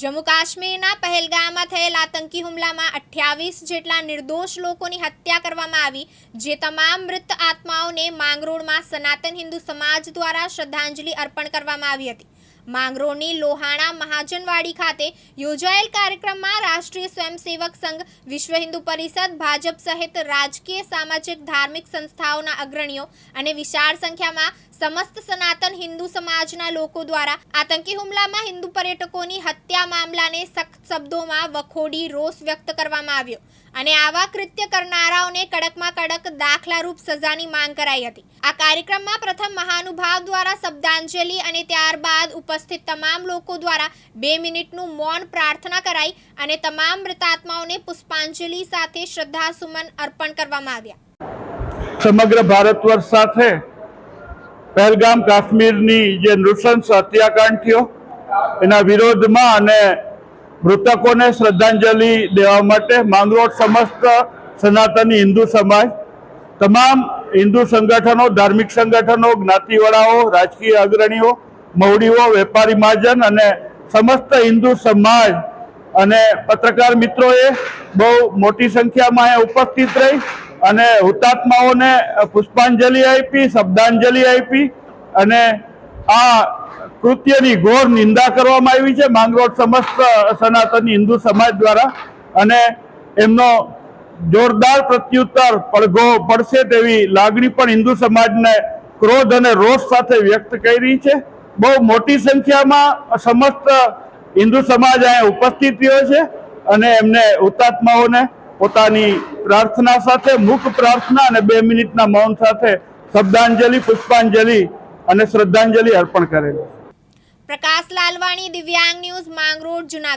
જમ્મુ કાશ્મીરના પહેલગામમાં થયેલ આતંકી હુમલામાં અઠ્યાવીસ જેટલા નિર્દોષ લોકોની હત્યા કરવામાં આવી, જે તમામ મૃત આત્માઓને માંગરોળમાં સનાતન હિન્દુ સમાજ દ્વારા શ્રદ્ધાંજલિ અર્પણ કરવામાં આવી હતી. માંગરોળની લોહાણા મહાજનવાડી ખાતે યોજાયેલ કાર્યક્રમમાં રાષ્ટ્રીય સ્વયંસેવક સંઘ, વિશ્વ હિન્દુ પરિષદ, ભાજપ સહિત રાજકીય, સામાજિક, ધાર્મિક સંસ્થાઓના અગ્રણીઓ અને વિશાળ સંખ્યામાં સમસ્ત સનાતન હિન્દુ સમાજના લોકો દ્વારા આતંકી હુમલામાં હિન્દુ પર્યટકોની હત્યા મામલાને સખત શબ્દોમાં વખોડી રોષ વ્યક્ત કરવામાં આવ્યો અને આવા કૃત્ય કરનારાઓને કડકમાં કડક દાખલારૂપ સજાની માંગ કરાઈ હતી. આ કાર્યક્રમમાં પ્રથમ મહાનુભાવ દ્વારા શબ્દાંજલિ અને ત્યારબાદ ઉપસ્થિત તમામ લોકો દ્વારા બે મિનિટનું મૌન પ્રાર્થના કરાઈ અને તમામ મૃતાત્માઓને પુષ્પાંજલિ સાથે શ્રદ્ધાસુમન અર્પણ કરવામાં આવ્યા. સમગ્ર ભારત વર્ષ સાથે પહેલગામ કાશ્મીરની જે નૃશંસ હત્યાકાંડ થયો એના વિરોધમાં અને મૃતકોને શ્રદ્ધાંજલિ દેવા માટે માંગરોળ સમસ્ત સનાતની હિન્દુ સમાજ, તમામ હિન્દુ સંગઠનો, ધાર્મિક સંગઠનો, જ્ઞાતિવાળાઓ, રાજકીય અગ્રણીઓ મવડીઓ વેપારી મહાજન અને સમસ્ત હિન્દુ સમાજ અને પત્રકાર મિત્રોએ બહુ મોટી સંખ્યામાં અહીંયા ઉપસ્થિત રહી. અને હુતાત્માઓને પુષ્પાંજલિ આપી, શબ્દાંજલિ આપી અને આ કૃત્યની ઘોર નિંદા કરવામાં આવી છે. માંગરોળ સમસ્ત સનાતની હિન્દુ સમાજ દ્વારા અને એમનો જોરદાર પ્રત્યુત્તર પડઘો પડશે તેવી લાગણી પણ હિન્દુ સમાજને ક્રોધ અને રોષ સાથે વ્યક્ત કરી છે. બહુ મોટી સંખ્યામાં સમસ્ત હિન્દુ સમાજ અહીંયા ઉપસ્થિત રહ્યો છે અને એમને હુતાત્માઓને પોતાની પ્રાર્થના સાથે, મુખ પ્રાર્થના અને બે મિનિટના મૌન સાથે શબ્દાંજલિ, પુષ્પાંજલિ અને શ્રદ્ધાંજલિ અર્પણ કરેલી. પ્રકાશ લાલવાણી, દિવ્યાંગ ન્યૂઝ, માંગરોળ, જુનાગઢ.